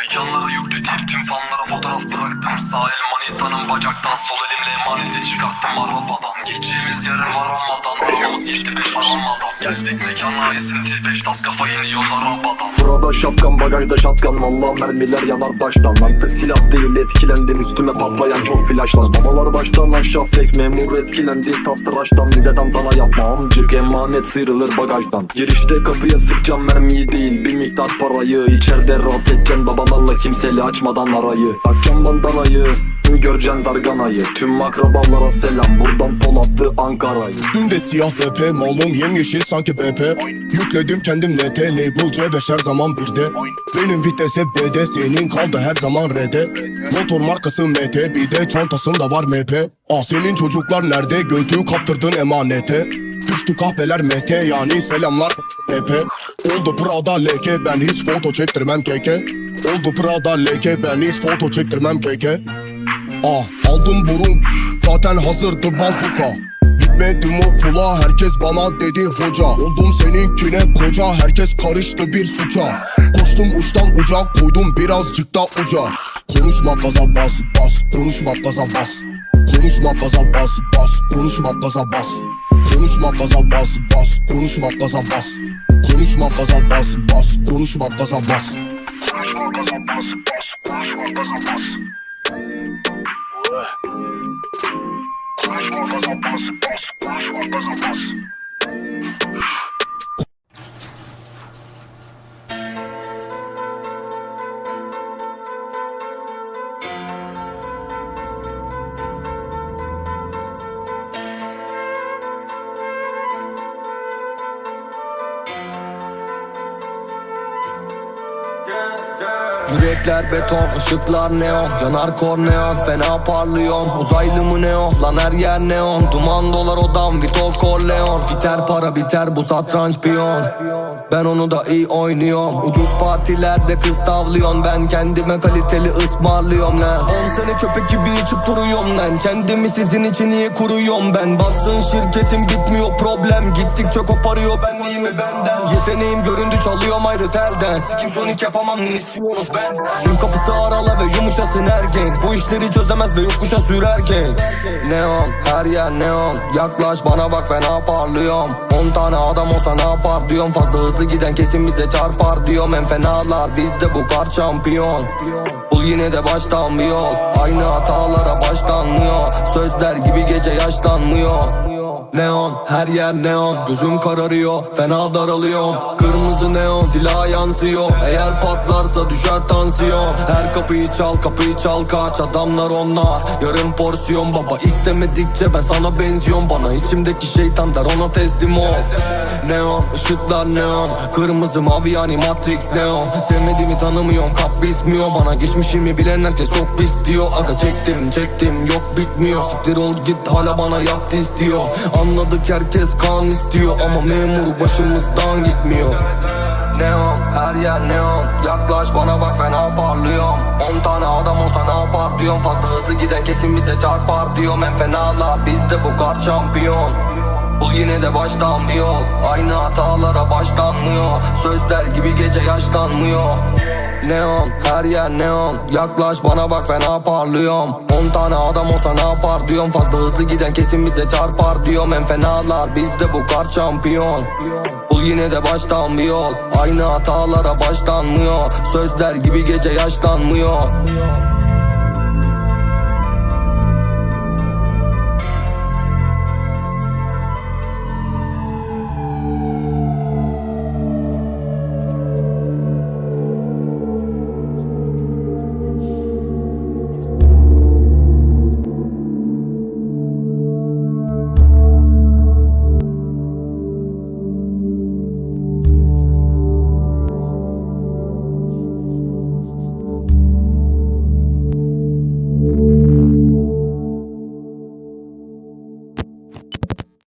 Mekanlara yüklü tip tüm fanlara fotoğraf bıraktım. Sağ el manitanın bacakta sol elimle emaneti çıkarttım. Arabadan Gideceğimiz yere varamadan Arabamız geçti beş aramadan Geldik mekana esinti beş tas kafa iniyoruz arabadan Burada şapkan bagajda şatkan. Valla mermiler yanar baştan. Artık silah değil etkilendim. Üstüme patlayan çok flaşlar. Babalar baştan aşağı flex. Memur etkilendi. Tas tıraştan bize tantana yapma. Amcık Emanet sıyrılır bagajdan. Girişte kapıya sıkacağım mermiyi değil. Bir miktar parayı. İçeride rahat edeceksin Babalarla kimseyle açmadan arayı. Takacağım bandanayı Göreceksin darganayı Tüm akrabalara selam. Buradan Polatlı Ankara'yı. Üstümde siyah BP malum yemyeşil sanki BP Yükledim kendim NT label C5 her zaman birde Benim vites hep B'de senin kaldı her zaman R'de. Motor markası MT bir de çantasında var MP Ah senin çocuklar nerede? Götü kaptırdın emanete. Düştü kahpeler MT yani selamlar PP Oldu Prada leke ben hiç foto çektirmem keke Oldu Prada leke ben hiç foto çektirmem keke Ah aldım burun. Zaten hazırdı bazuka Gitmedim okula herkes bana dedi hoca. Oldum seninkine koca. Herkes karıştı bir suça. Koştum uçtan uca koydum birazcık da uca. Konuşma gaza bas bas. Konuşma gaza bas. Konuşma gaza bas bas. Konuşma gaza bas. Konuşma gaza bas bas. Konuşma gaza bas. Konuşma gaza bas bas. Konuşma gaza bas Ué. Mais uma vez eu passo, passo. Yürekler beton, ışıklar neon. Yanar korneon, fena parlıyor Uzaylı mı neon, lan her yer neon. Duman dolar odam, Vito Corleone. Biter para biter bu satranç piyon. Ben onu da iyi oynuyorum. Ucuz partilerde kız tavlıyorsun Ben kendime kaliteli ısmarlıyorum lan. 10 sene köpek gibi içip duruyorum lan. Kendimi sizin için niye kuruyorum ben. Bassın şirketim bitmiyor problem. Gittikçe koparıyor benliğimi benden? Yeteneğim göründü çalıyorum ayrı telden. Sikim sonik yapamam ne istiyorsunuz? Benden Gün kapısı arala ve yumuşasın ergen Bu işleri çözemez ve yokuşa sürerken Neon her yer neon. Yaklaş bana bak fena parlıyorum. 10 tane adam olsa ne yapar diyorum. Fazla hızlı giden kesin bize çarpar diyorum. En fenalar bizde bu kar şampiyon. Bul yine de baştan bir yol. Aynı hatalara başlanmıyor. Sözler gibi gece yaşlanmıyor Neon her yer neon. Gözüm kararıyor fena daralıyorum Kırmızı neon silah yansıyor. Eğer patlarsa düşer tansiyon. Her kapıyı çal kapıyı çal kaç. Adamlar onlar. Yarım porsiyon Baba istemedikçe ben sana benziyorum. Bana içimdeki şeytan der ona teslim ol. Neon ışıklar neon. Kırmızı mavi yani Matrix neon. Sevmediğimi tanımıyorum kap bismiyor. Bana geçmişimi bilen herkes çok pis diyor. Aga çektim çektim yok bitmiyor. Siktir ol git hala bana yaptı istiyor Anladık herkes kan istiyor Ama memur başımızdan gitmiyor. Neon her yer neon. Yaklaş bana bak fena parlıyorum. 10 tane adam olsa ne yapar diyorum. Fazla hızlı giden kesin bize çarpar diyorum. En fenalar bizde bu kar şampiyon. Bul yine de baştan bir yol Aynı hatalara başlanmıyor. Sözler gibi gece yaşlanmıyor Neon her yer neon. Yaklaş bana bak fena parlıyorum. 10 tane adam olsa ne yapar diyorum. Fazla hızlı giden kesin bize çarpar diyorum. En fenalar bizde bu kar şampiyon. Bul yine de baştan bir yol Aynı hatalara başlanmıyor. Sözler gibi gece yaşlanmıyor